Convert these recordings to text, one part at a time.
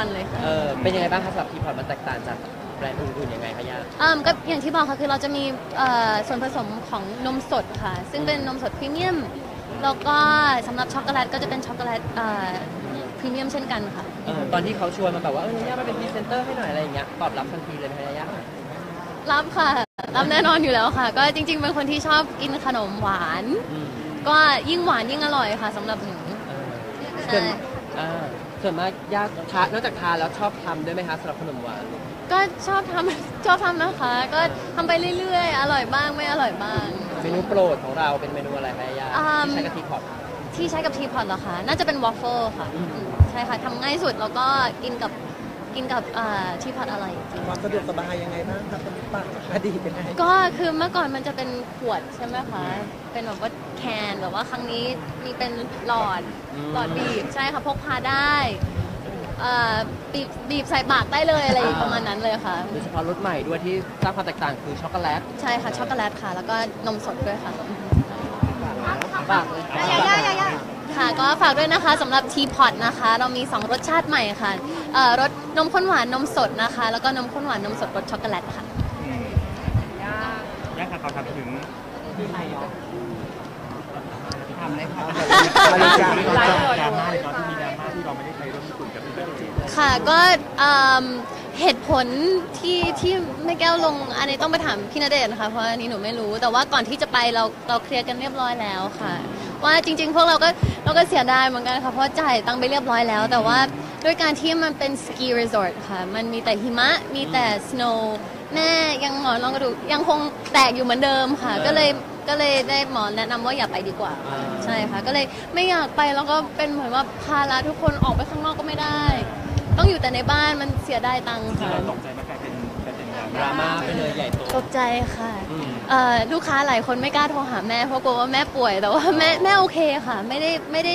วันเลยค่ะ เออเป็นยังไงบ้างคะสำหรับทีพอร์ตมันแตกต่างจากแบรนด์อื่นๆยังไงคะย่าอืมก็อย่างที่บอกค่ะ คือเราจะมีเอ่อส่วนผสมของนมสดค่ะ ซึ่งเป็นนมสดพรีเมียม แล้วก็สำหรับช็อกโกแลตก็จะเป็นช็อกโกแลตเอ่อพรีเมียมเช่นกันค่ะ เออตอนที่เขาชวนมาแบบว่าเออย่ามาเป็นพรีเซนเตอร์ให้หน่อยอะไรอย่างเงี้ยตอบรับทันทีเลยไหมคะย่ารับค่ะ รับแน่นอนอยู่แล้วค่ะ ก็จริง ๆ เป็นคนที่ชอบกินขนมหวาน อืมก็ยิ่งหวานยิ่งอร่อยค่ะสำหรับหนู เออใช่ ส่วนอ่า ส่วนมากย่าทานนอกจากทานแล้วชอบทำด้วยไหมคะสำหรับขนมหวาน ก็ชอบทำ ชอบทำนะคะ ก็ทำไปเรื่อยๆ อร่อยบ้างไม่อร่อยบ้าง เมนูโปรดของเราเป็นเมนูอะไรคะย่าอืม ที่ใช้กะทิพอร์ตที่ใช้กับทีพอตเหรอคะ น่าจะเป็นวอฟเฟิลค่ะอืมอืมใช่ค่ะทำง่ายสุดแล้วก็กินกับ กินกับทีพอตอร่อยจริง ความสะดวกสบายยังไงบ้างครับตอนนี้ปากอดีตเป็นไงก็คือเมื่อก่อนมันจะเป็นขวดใช่ไหมคะ เป็นแบบว่าแคนแบบว่าครั้งนี้มีเป็นหลอดอืมหลอดบีบใช่ค่ะพกพาได้เอ่อบีบบีบใส่ปากได้เลยอะไรอ่าประมาณนั้นเลยค่ะ โดยเฉพาะรสใหม่ด้วยที่สร้างความแตกต่างคือช็อกโกแลตใช่ค่ะช็อกโกแลตค่ะ แล้วก็นมสดด้วยค่ะฝากเลย ค่ะ ก็ฝากด้วยนะคะสำหรับทีพอตนะคะ เรามี 2 รสชาติใหม่ค่ะเอ่อรสนมข้นหวานนมสดนะคะ แล้วก็นมข้นหวานนมสดรสช็อกโกแลตค่ะย่าค่ะขอถามถึงทำเลยค่ะอะไรจ้ะ ดราม่าเลยเนาะที่มีดราม่าที่เราไม่ได้ไปร่วมญี่ปุ่นกับพี่เบลค่ะก็เอิ่ม เหตุผลที่ที่แม่แก้วลง อันนี้ต้องไปถามพี่ณเดชน์นะคะเพราะอันนี้หนูไม่รู้แต่ว่าก่อนที่จะไปเราเราเคลียร์กันเรียบร้อยแล้วค่ะ ว่าจริง ๆ พวกเราก็เราก็เสียดายเหมือนกันค่ะเพราะจ่ายตังค์ไปเรียบร้อยแล้ว แต่ว่าด้วยการที่มันเป็นสกีรีสอร์ทค่ะ มันมีแต่หิมะมีแต่สโนว์แม่ยังหมอนรองกระดูกยังคงแตกอยู่เหมือนเดิมค่ะ ก็เลยก็เลยได้หมอแนะนำว่าอย่าไปดีกว่าอ่าใช่ค่ะ ก็เลยไม่อยากไปแล้วก็เป็นเหมือนว่าภาระทุกคนออกไปข้างนอกก็ไม่ได้ต้ องอยู่แต่ในบ้านมันเสียดายตังค์ที่ค่ะเราตกใจมากกลายเป็นกลายเป็นดราดราม่าม่าไปเลยใหญ่โต ตกใจค่ะอืม เอ่อลูกค้าหลายคนไม่กล้าโทรหาแม่เพราะกลัวว่าแม่ป่วยแต่ว่าแม่แม่โอเคค่ะ ไม่ได้ไม่ได้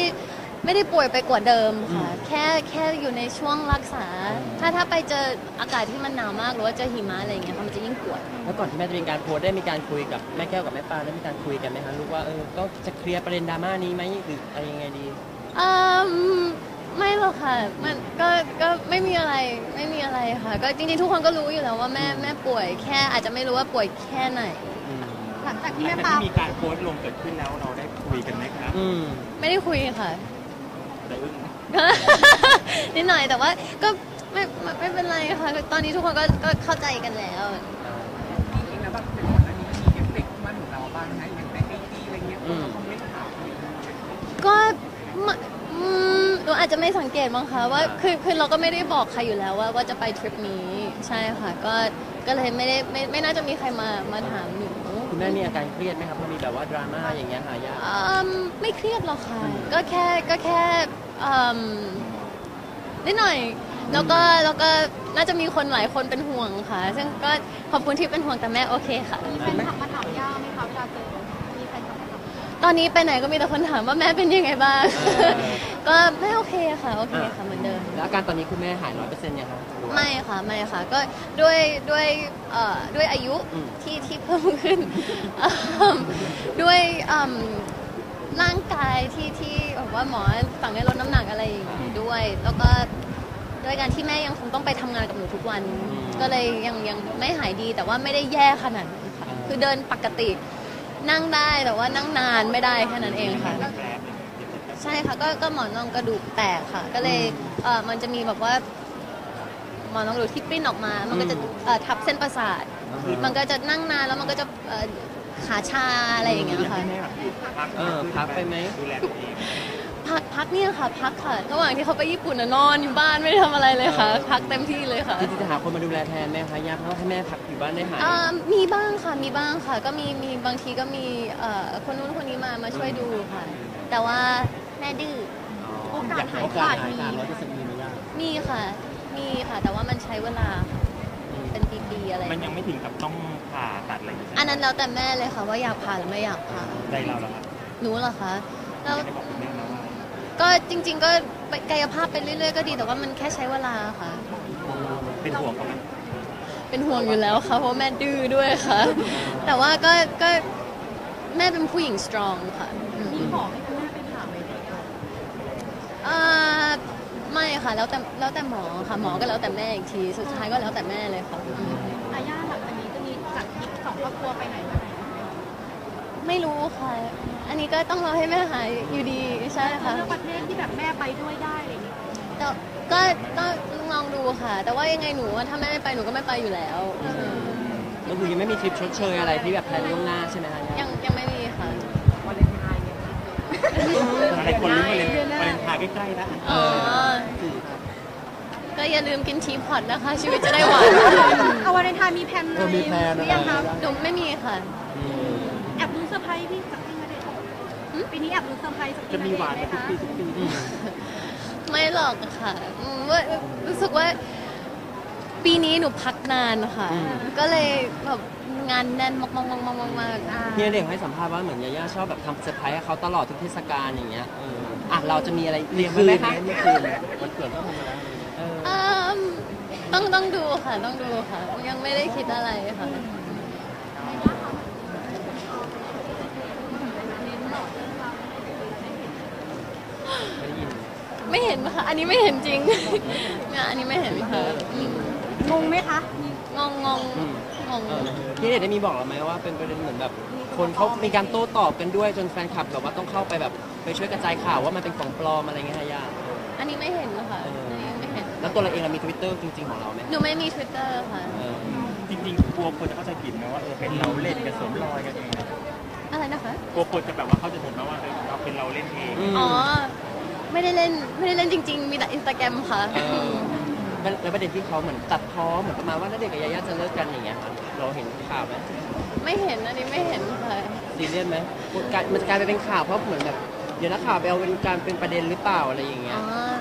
ไม่ได้ป่วยไปกว่าเดิมค่ะ แค่แค่อยู่ในช่วงรักษา ถ้าถ้าไปเจออากาศที่มันหนาวมากหรือว่าเจอหิมะอะไรอย่างเงี้ยค่ะมันจะยิ่งปวด แล้วก่อนที่แม่จะมีการโพสต์ได้มีการคุยกับแม่แก้วกับแม่ปานได้มีการคุยกันไหมคะลูกว่าเออก็จะเคลียร์ประเด็นดราม่านี้ไหมหรืออะไรยังไงดีอืม ไม่หรอกค่ะ มันก็ก็ไม่มีอะไรไม่มีอะไรค่ะ ก็จริงๆทุกคนก็รู้อยู่แล้วว่าแม่แม่ป่วยแค่อาจจะไม่รู้ว่าป่วยแค่ไหน หลังจากที่หลัแม่งจากปาที่มีการโพสต์ลงเกิดขึ้นแล้วเราได้คุยกันไหมครับอืม ไม่ได้คุยค่ะแต่อึ้งนิดหน่อยแต่ว่าก็ไม่ไม่ไม่เป็นไรค่ะ ตอนนี้ทุกคนก็ก็เข้าใจกันแล้วจริงๆแล้วแบบเป็นคนอันนี้มีเอฟเฟกต์มาถึงเราบ้างนะอย่างในไอจีอะไรเงี้ยคนก็คอมเมนต์ถามก็ไม่อืม หนูอาจจะไม่สังเกตมั้งคะว่าคือคือเราก็ไม่ได้บอกใครอยู่แล้วว่าว่าจะไปทริปนี้ใช่ค่ะ ก็ก็เลยไม่ได้ไม่ไม่น่าจะมีใครมามาถามหนูคุณแม่มีอาการเครียดไหมครับพอมีแบบว่าดราม่าอย่างเงี้ยค่ะย่าอืมไม่เครียดหรอกค่ะ ก็แค่ก็แค่อืมนิดหน่อย แล้วก็แล้วก็น่าจะมีคนหลายคนเป็นห่วงค่ะ ซึ่งก็ขอบคุณที่เป็นห่วงแต่แม่โอเคค่ะ มีแฟนคลับมาถามย่าไหมคะเวลาเจอมีแฟนคลับมาถามตอนนี้ไปไหนก็มีแต่คนถามว่าแม่เป็นยังไงบ้าง ก็แม่โอเคค่ะ โอเคค่ะเหมือนเดิม แล้วอาการตอนนี้คุณแม่หายร้อยเปอร์เซ็นต์ยังคะไม่ค่ะไม่ค่ะ ก็ด้วยด้วยเอ่อด้วยอายุอืมที่ที่เพิ่มขึ้นอืมด้วยอืมร่างกายที่ที่แบบว่าหมอสั่งให้ลดน้ำหนักอะไรอย่างงี้ด้วย แล้วก็ด้วยการที่แม่ยังคงต้องไปทำงานกับหนูทุกวัน ก็เลยยังยังไม่หายดีแต่ว่าไม่ได้แย่ขนาดนั้นค่ะ คือเดินปกตินั่งได้แต่ว่านั่งนานไม่ได้แค่นั้นเองค่ะแกร็บเลย ใช่ค่ะก็ก็หมอนรองกระดูกแตกค่ะ ก็เลยเออมันจะมีแบบว่า หมอนรองกระดูกที่ปริ้นออกมา มันก็จะเอ่อทับเส้นประสาทมันก็จะนั่งนานแล้วมันก็จะเอ่อขาชาอะไรอย่างเงี้ยค่ะแม่แบบพักเออพักไปไหมดูแลตัวเองพักพักเนี่ยค่ะพักค่ะ ระหว่างที่เขาไปญี่ปุ่นน่ะนอนอยู่บ้านไม่ได้ทำอะไรเลยค่ะพักเต็มที่เลยค่ะจริงๆจะหาคนมาดูแลแทนไหมคะย่าเพราะว่าให้แม่พักอยู่บ้านได้หายเอ่อมีบ้างค่ะมีบ้างค่ะ ก็มีมีบางทีก็มีเอ่อคนนู้นคนนี้มามาช่วยดูค่ะ แต่ว่าแม่ดื้อ โอกาสหายโอกาขาสดหายมีขาดร้อยเปอร์เซ็นต์มีไหมย่ามีค่ะ มีค่ะ แต่ว่ามันใช้เวลาเป็นปีๆอะไร มันยังไม่ถึงกับต้องผ่าตัดอะไรอย่างเงี้ยอันนั้นแล้วแต่แม่เลยค่ะว่าอยากผ่าหรือไม่อยากผ่าใจเราแล้วครับหนูเหรอคะแล้วไม่ได้บอกคุณแม่นะว่าก็จริง ๆ ก็ไปกายภาพไปเรื่อยๆก็ดีแต่ว่ามันแค่ใช้เวลาค่ะ เป็นห่วงเขาไหมเป็นห่วงอยู่แล้วค่ะเพราะว่าแม่ดื้อด้วยค่ะ แต่ว่าก็ก็แม่เป็นผู้หญิงสตรองค่ะอืมมีขอให้คุณแม่ไปถามไหม เอ่อไม่ค่ะแล้วแต่แล้วแต่หมอค่ะหมอก็แล้วแต่แม่อีกที สุดท้ายก็แล้วแต่แม่เลยค่ะอืมอาย่าหลังจากนี้จะมีจัดทริปสองครอบครัวไปไหนมาไหนไม่รู้ค่ะ อันนี้ก็ต้องรอให้แม่หายอยู่ดีใช่ค่ะ เลือกประเทศที่แบบแม่ไปด้วยได้อะไรอย่างเงี้ยแต่ก็ก็ลองดูค่ะ แต่ว่ายังไงหนูว่าถ้าแม่ไม่ไปหนูก็ไม่ไปอยู่แล้ว ก็คือยังไม่มีทริปชดเชยอะไรที่แบบแพลนล่วงหน้าใช่ไหมคะยังยังไม่มีค่ะ อะไรคนรู้มาเลนมาเลนทายใกล้ๆแล้วอ๋อ ก็อย่าลืมกินทีพอตนะคะ ชีวิตจะได้หวานเอาวันเลนไทน์มีแพลนอะไรหรือยังคะหนูไม่มีค่ะ แอบรู้เซอร์ไพรส์พี่จากพี่ณเดชน์ปีนี้แอบรู้เซอร์ไพรส์จากจะพี่ณมีเดชหวานน์ไหมกันทุกคะปีทุกปี ไม่หรอกค่ะอืมว่ารู้สึกว่า ปีนี้หนูพักนานค่ะ ก็เลยแบบงานแน่นมากๆๆๆๆๆพี่ณเด็กให้สัมภาษณ์ว่าเหมือนยาย่าชอบแบบทำเซอร์ไพรส์ให้เขาตลอดทุกเทศกาลอย่างเงี้ยเอออะเราจะมีอะไรเรียงไว้ไหมคะเมื่อคืนเนี่ยวันเกิดก็ทำมาแล้วเอออืมต้องต้องดูค่ะต้องดูค่ะ ยังไม่ได้คิดอะไรค่ะ ไม่ได้ยิน ไม่เห็นค่ะ อันนี้ไม่เห็นจริง งานอันนี้ไม่เห็นค่ะอืม งงไหมคะงงงงอืมงง เออพี่ณเด็กได้มีบอกเราไหมว่าเป็นประเด็นเหมือนแบบ คนเขามีการโต้ตอบกันด้วยจนแฟนคลับแบบว่าต้องเข้าไปแบบไปช่วยกระจายข่าวว่ามันเป็นของปลอมอะไรเงี้ยฮะย่าอันนี้ไม่เห็นค่ะเอออันนี้ไม่เห็น แล้วตัวเราเองเรามีทวิตเตอร์จริง ๆ ของเราไหมหนูไม่มี Twitter ค่ะ เออจริงๆกลัวคนจะเข้าใจผิดนะว่าเออเป็นเราเล่นกันสวมรอยกันเองนะอะไรนะคะ กลัวคนจะแบบว่าเขาใจะถูกนะว่าเออเราเป็นเราเล่นเองมอ๋อ ไม่ได้เล่น ไม่ได้เล่นจริง ๆ มีแต่อินสตาแกรมค่ะ เออ แล้วแล้วประเด็นที่เขาเหมือนตัดพ้อเหมือนประมาณว่าณเด็กกับยาย่าจะเลิกกันอย่างเงี้ยค่ะเราเห็นข่าวไหมไม่เห็นอันนี้ไม่เห็นค่ะซีเรียสไหมกลายมันจะกลายไปเป็นข่าวเพราะเหมือนแบบเดี๋ยวนักข่าวไปเอาเป็นการเป็นประเด็นหรือเปล่าอะไรอย่างเงี้อ๋ยอ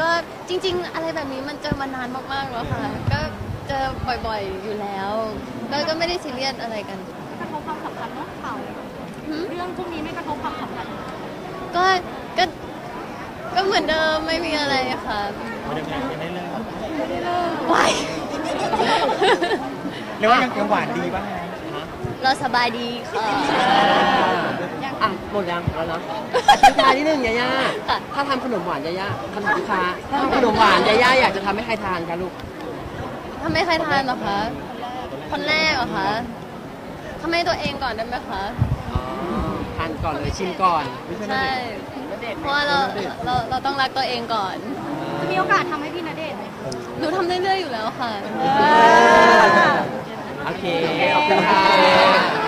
ก็จริง ๆ อะไรแบบนี้มันเจอมานานมากๆแล้วค่ะ ก็เจอบ่อยๆอยู่แล้วก็ก็ไม่ได้ซีเรียสอะไรกันกระทบความสัมพันธ์เนาะข่าวหืมเรื่องพวกนี้ไม่กระทบความสัมพันธ์ก็ก็ก็ เหมือนเดิมไม่มีอะไรค่ะมันยังยังไม่เลิกวายเรียกว่ายังยังหวานดีบ้างไงเราสบายดีค่ะอะหมดยังแล้วเนาะอะทิ้งท้ายนิดนึงยาย่าค่ะถ้าทำขนมหวานยาย่าขนมลูกค้าถ้าทำขนมหวานยาย่าอยากจะทำให้ใครทานคะลูกทำให้ใครทานเหรอคะคนแรกเหรอคะทำให้ตัวเองก่อนได้ไหมคะอ๋อทานก่อนเลยชิมก่อนใช่ เพราะว่าเราเราเราต้องรักตัวเองก่อน จะมีโอกาสทำให้พี่ณเดชน์ไหมคะหนูทำเรื่อยๆอยู่แล้วค่ะ โอเค ขอบคุณค่ะ